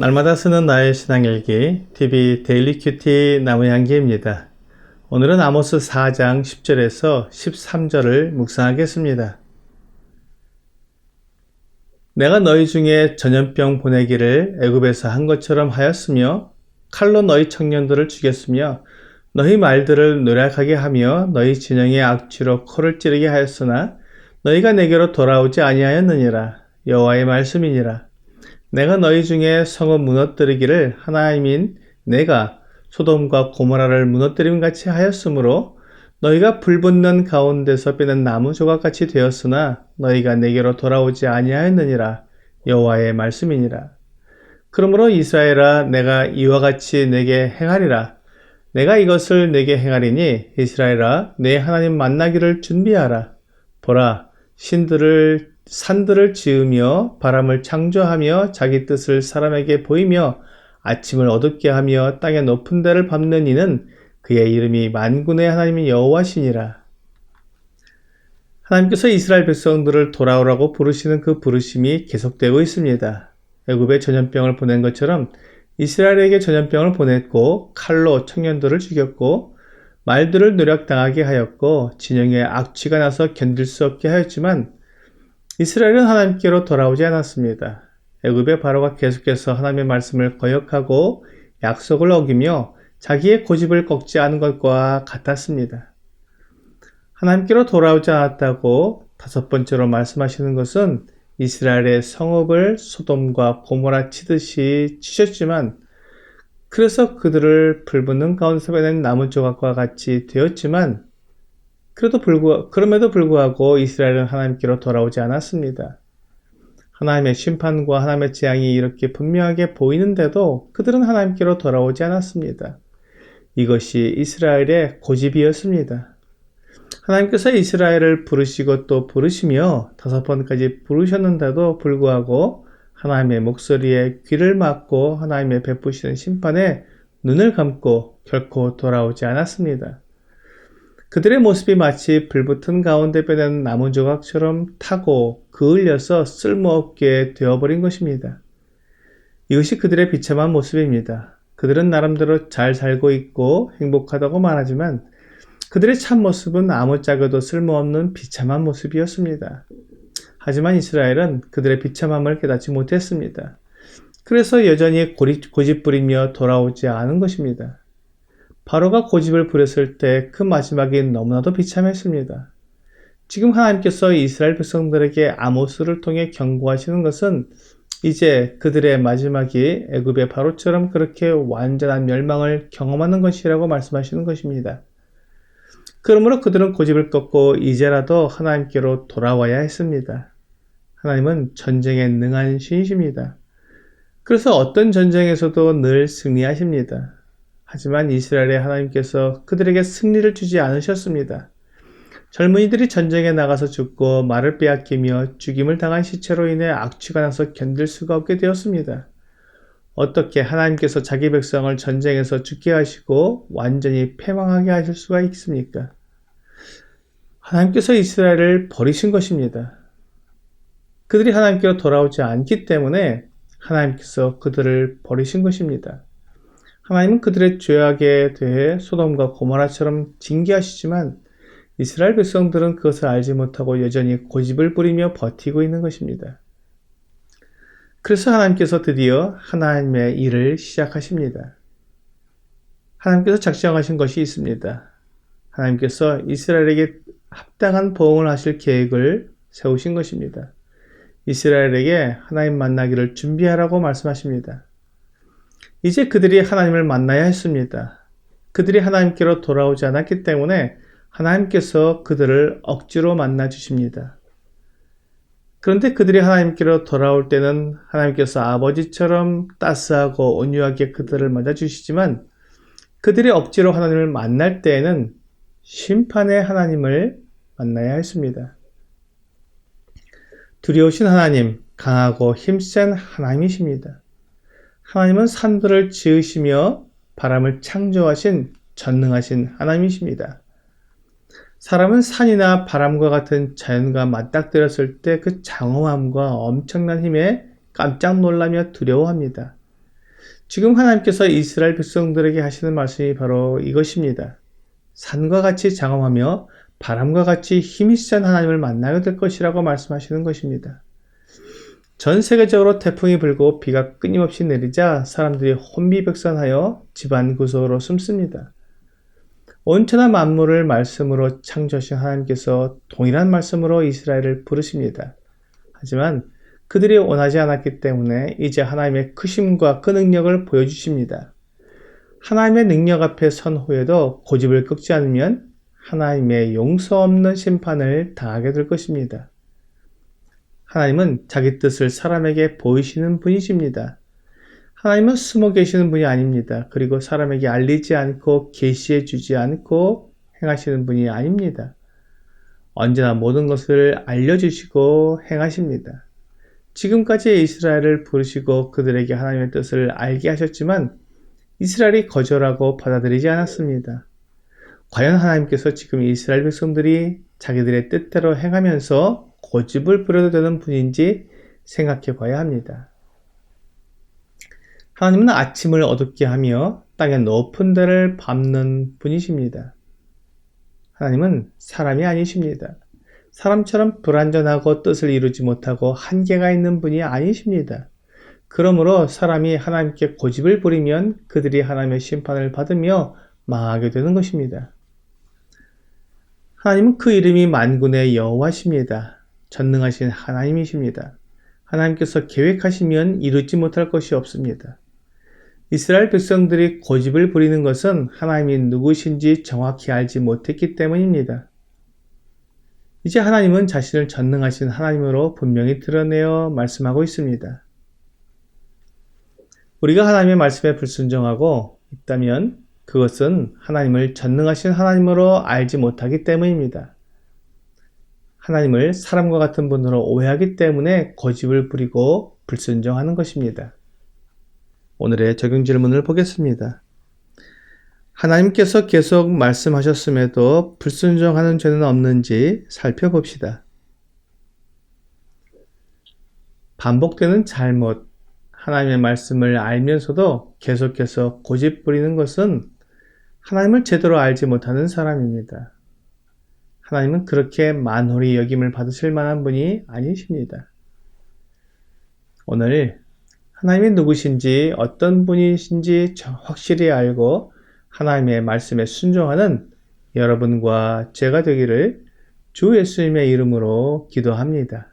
날마다 쓰는 나의 신앙일기 TV 데일리 큐티 나무향기입니다. 오늘은 아모스 4장 10절에서 13절을 묵상하겠습니다. 내가 너희 중에 전염병 보내기를 애굽에서 한 것처럼 하였으며 칼로 너희 청년들을 죽였으며 너희 말들을 노력하게 하며 너희 진영의 악취로 코를 찌르게 하였으나 너희가 내게로 돌아오지 아니하였느니라 여호와의 말씀이니라 내가 너희 중에 성을 무너뜨리기를 하나님인 내가 소돔과 고모라를 무너뜨림 같이 하였으므로 너희가 불붙는 가운데서 빼는 나무 조각 같이 되었으나 너희가 내게로 돌아오지 아니하였느니라 여호와의 말씀이니라. 그러므로 이스라엘아 내가 이와 같이 내게 행하리라. 내가 이것을 내게 행하리니 이스라엘아 내 하나님 만나기를 준비하라. 보라 신들을 산들을 지으며 바람을 창조하며 자기 뜻을 사람에게 보이며 아침을 어둡게 하며 땅의 높은 데를 밟는 이는 그의 이름이 만군의 하나님이 여호와시니라. 하나님께서 이스라엘 백성들을 돌아오라고 부르시는 그 부르심이 계속되고 있습니다. 애굽에 전염병을 보낸 것처럼 이스라엘에게 전염병을 보냈고 칼로 청년들을 죽였고 말들을 노력당하게 하였고 진영에 악취가 나서 견딜 수 없게 하였지만 이스라엘은 하나님께로 돌아오지 않았습니다. 애굽의 바로가 계속해서 하나님의 말씀을 거역하고 약속을 어기며 자기의 고집을 꺾지 않은 것과 같았습니다. 하나님께로 돌아오지 않았다고 다섯 번째로 말씀하시는 것은 이스라엘의 성읍을 소돔과 고모라 치듯이 치셨지만 그래서 그들을 불붙는 가운데서 빼낸 나무 조각과 같이 되었지만 그래도 불구, 그럼에도 불구하고 이스라엘은 하나님께로 돌아오지 않았습니다. 하나님의 심판과 하나님의 재앙이 이렇게 분명하게 보이는데도 그들은 하나님께로 돌아오지 않았습니다. 이것이 이스라엘의 고집이었습니다. 하나님께서 이스라엘을 부르시고 또 부르시며 다섯 번까지 부르셨는데도 불구하고 하나님의 목소리에 귀를 막고 하나님의 베푸시는 심판에 눈을 감고 결코 돌아오지 않았습니다. 그들의 모습이 마치 불붙은 가운데 빼낸 나무 조각처럼 타고 그을려서 쓸모없게 되어버린 것입니다. 이것이 그들의 비참한 모습입니다. 그들은 나름대로 잘 살고 있고 행복하다고 말하지만 그들의 참 모습은 아무짝에도 쓸모없는 비참한 모습이었습니다. 하지만 이스라엘은 그들의 비참함을 깨닫지 못했습니다. 그래서 여전히 고집 부리며 돌아오지 않은 것입니다. 바로가 고집을 부렸을 때 그 마지막이 너무나도 비참했습니다. 지금 하나님께서 이스라엘 백성들에게 아모스를 통해 경고하시는 것은 이제 그들의 마지막이 애굽의 바로처럼 그렇게 완전한 멸망을 경험하는 것이라고 말씀하시는 것입니다. 그러므로 그들은 고집을 꺾고 이제라도 하나님께로 돌아와야 했습니다. 하나님은 전쟁에 능한 신이십니다. 그래서 어떤 전쟁에서도 늘 승리하십니다. 하지만 이스라엘의 하나님께서 그들에게 승리를 주지 않으셨습니다. 젊은이들이 전쟁에 나가서 죽고 말을 빼앗기며 죽임을 당한 시체로 인해 악취가 나서 견딜 수가 없게 되었습니다. 어떻게 하나님께서 자기 백성을 전쟁에서 죽게 하시고 완전히 패망하게 하실 수가 있습니까? 하나님께서 이스라엘을 버리신 것입니다. 그들이 하나님께로 돌아오지 않기 때문에 하나님께서 그들을 버리신 것입니다. 하나님은 그들의 죄악에 대해 소돔과 고모라처럼 징계하시지만 이스라엘 백성들은 그것을 알지 못하고 여전히 고집을 부리며 버티고 있는 것입니다. 그래서 하나님께서 드디어 하나님의 일을 시작하십니다. 하나님께서 작정하신 것이 있습니다. 하나님께서 이스라엘에게 합당한 보응을 하실 계획을 세우신 것입니다. 이스라엘에게 하나님 만나기를 준비하라고 말씀하십니다. 이제 그들이 하나님을 만나야 했습니다. 그들이 하나님께로 돌아오지 않았기 때문에 하나님께서 그들을 억지로 만나 주십니다. 그런데 그들이 하나님께로 돌아올 때는 하나님께서 아버지처럼 따스하고 온유하게 그들을 맞아 주시지만 그들이 억지로 하나님을 만날 때에는 심판의 하나님을 만나야 했습니다. 두려우신 하나님, 강하고 힘센 하나님이십니다. 하나님은 산들을 지으시며 바람을 창조하신 전능하신 하나님이십니다. 사람은 산이나 바람과 같은 자연과 맞닥뜨렸을 때 그 장엄함과 엄청난 힘에 깜짝 놀라며 두려워합니다. 지금 하나님께서 이스라엘 백성들에게 하시는 말씀이 바로 이것입니다. 산과 같이 장엄하며 바람과 같이 힘이 센 하나님을 만나게 될 것이라고 말씀하시는 것입니다. 전 세계적으로 태풍이 불고 비가 끊임없이 내리자 사람들이 혼비백산하여 집안 구석으로 숨습니다. 온천한 만물을 말씀으로 창조하신 하나님께서 동일한 말씀으로 이스라엘을 부르십니다. 하지만 그들이 원하지 않았기 때문에 이제 하나님의 크심과 그 능력을 보여주십니다. 하나님의 능력 앞에 선 후에도 고집을 꺾지 않으면 하나님의 용서 없는 심판을 당하게 될 것입니다. 하나님은 자기 뜻을 사람에게 보이시는 분이십니다. 하나님은 숨어 계시는 분이 아닙니다. 그리고 사람에게 알리지 않고 계시해 주지 않고 행하시는 분이 아닙니다. 언제나 모든 것을 알려주시고 행하십니다. 지금까지 이스라엘을 부르시고 그들에게 하나님의 뜻을 알게 하셨지만 이스라엘이 거절하고 받아들이지 않았습니다. 과연 하나님께서 지금 이스라엘 백성들이 자기들의 뜻대로 행하면서 고집을 부려도 되는 분인지 생각해 봐야 합니다. 하나님은 아침을 어둡게 하며 땅의 높은 데를 밟는 분이십니다. 하나님은 사람이 아니십니다. 사람처럼 불완전하고 뜻을 이루지 못하고 한계가 있는 분이 아니십니다. 그러므로 사람이 하나님께 고집을 부리면 그들이 하나님의 심판을 받으며 망하게 되는 것입니다. 하나님은 그 이름이 만군의 여호와십니다. 전능하신 하나님이십니다. 하나님께서 계획하시면 이루지 못할 것이 없습니다. 이스라엘 백성들이 고집을 부리는 것은 하나님이 누구신지 정확히 알지 못했기 때문입니다. 이제 하나님은 자신을 전능하신 하나님으로 분명히 드러내어 말씀하고 있습니다. 우리가 하나님의 말씀에 불순종하고 있다면 그것은 하나님을 전능하신 하나님으로 알지 못하기 때문입니다. 하나님을 사람과 같은 분으로 오해하기 때문에 고집을 부리고 불순종하는 것입니다. 오늘의 적용 질문을 보겠습니다. 하나님께서 계속 말씀하셨음에도 불순종하는 죄는 없는지 살펴봅시다. 반복되는 잘못, 하나님의 말씀을 알면서도 계속해서 고집 부리는 것은 하나님을 제대로 알지 못하는 사람입니다. 하나님은 그렇게 만홀히 여김을 받으실 만한 분이 아니십니다. 오늘 하나님이 누구신지 어떤 분이신지 확실히 알고 하나님의 말씀에 순종하는 여러분과 제가 되기를 주 예수님의 이름으로 기도합니다.